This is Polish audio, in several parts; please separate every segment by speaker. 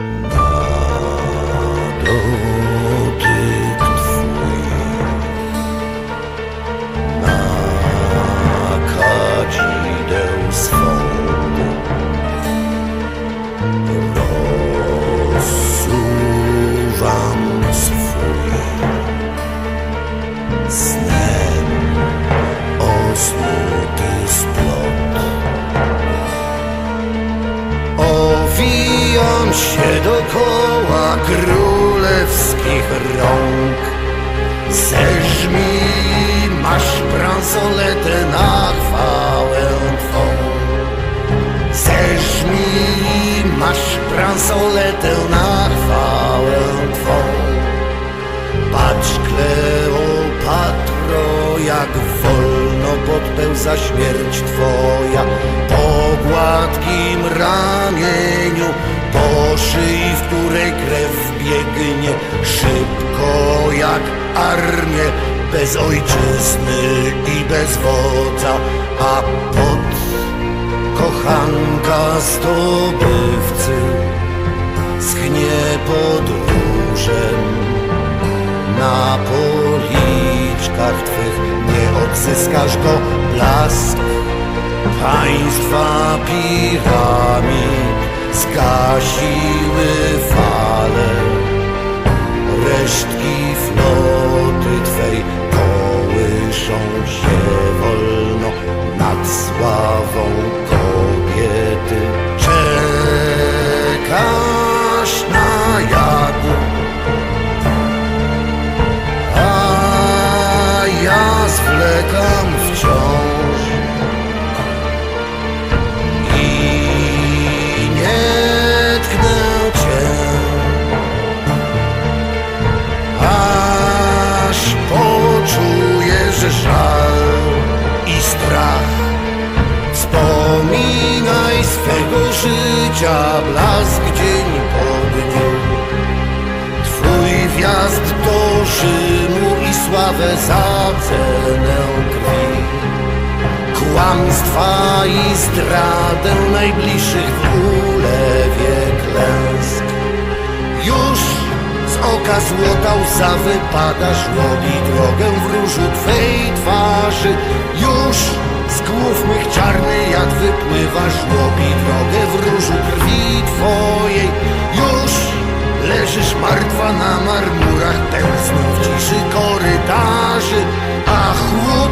Speaker 1: Bye. się dokoła królewskich rąk. Zeżmij, masz bransoletę na chwałę Twą. Zeżmij, masz bransoletę na chwałę Twą. Patrz Kleopatro, jak wolno podpełza śmierć Twoja po gładkim armię, bez ojczyzny i bez wodza A pod kochanka zdobywcy schnie pod różem. Na policzkach Twych nie odzyskasz go blask. Państwa piramid zgasiły Wspominaj swego życia blask dzień po dniu. Twój wjazd do Rzymu i sławę za cenę krwi. Kłamstwa i zdradę najbliższych w ulewie klęsk. Już z oka złota łza wypada żłobi drogę w różu Twej twarzy. Już wypływa żłobi drogę w różu krwi Twojej. Już Leżysz martwa na marmurach pełzną w ciszy korytarzy. A chłód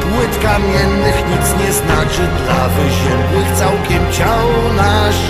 Speaker 1: płyt kamiennych nic nie znaczy Dla wyziębłych całkiem ciał naszych